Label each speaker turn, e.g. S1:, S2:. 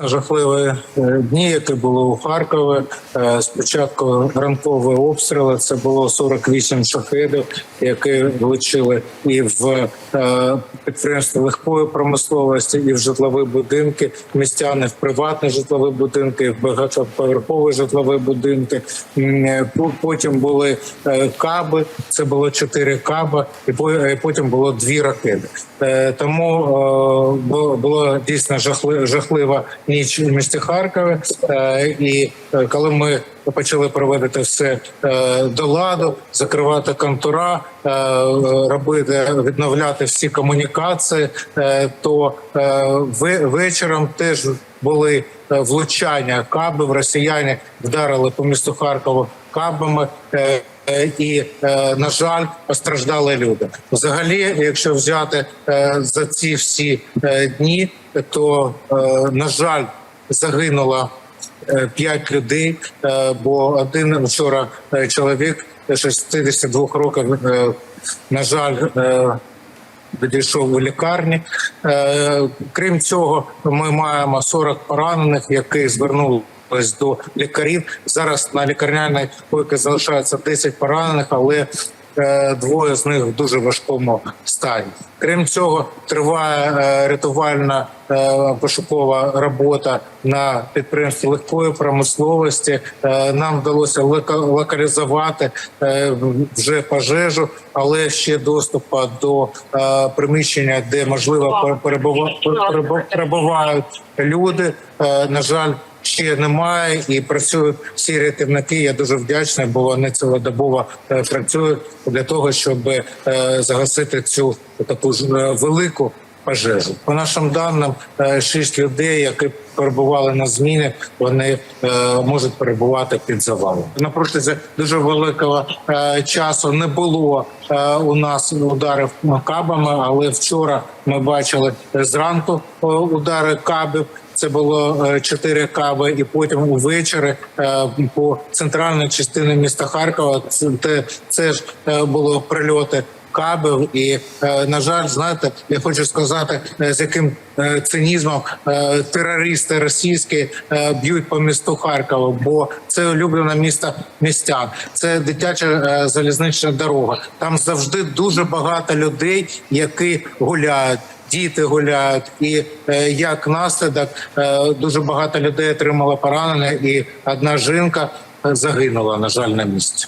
S1: Жахливі е, дні, які були у Харкові. Е, Спочатку ранкові обстріли. Це було 48 шахедів, які влучили і в е, підприємства легкої промисловості, і в житлові будинки. Містяни в приватні житлові будинки, в багатоповерхові житлові будинки. Потім були каби. Це було чотири каба, і потім було дві ракети. Тому було дійсно жахли- жахлива ніч у місті Харкові. Е, І е, коли ми почали проводити все е, до ладу, закривати контура, робити відновляти всі комунікації, то вечором теж були влучання кабів. Росіяни вдарили по місту Харкову кабами. Е, І е, на жаль, постраждали люди. Взагалі, якщо взяти е, за ці всі дні, то на жаль, загинуло п'ять людей. Бо один вчора чоловік 62 років, на жаль, відійшов у лікарні. Крім цього, ми маємо 40 поранених, які звернулись до лікарів. Зараз на лікарняній койці залишається 10 поранених, але е, двоє з них в дуже важкому стані. Крім цього, триває е, рятувальна е, пошукова робота на підприємстві легкої промисловості. Нам вдалося локалізувати вже пожежу, але ще доступу до приміщення, де можливо перебува- перебу- перебувають люди. На жаль. Ще немає і працюють всі рятівники. Я дуже вдячний, бо вони цілодобово е, працюють для того, щоб е, загасити цю таку ж е, велику пожежу. По нашим даним, е, шість людей, які перебували на зміни, вони е, можуть перебувати під завалом. На протязі дуже великого е, часу не було у нас ударів кабами, але вчора ми бачили зранку удари кабів. Це було чотири каби, і потім увечері по центральній частині міста Харкова. Це це ж було прильоти кабів. І е, на жаль, знаєте, я хочу сказати, е, з яким е, цинізмом терористи російські б'ють по місту Харкова, бо це улюблене місто містян. Це дитяча залізнична дорога. Там завжди дуже багато людей, які гуляють. Діти гуляють, і як наслідок дуже багато людей отримало поранення, і одна жінка загинула, на жаль, на місці.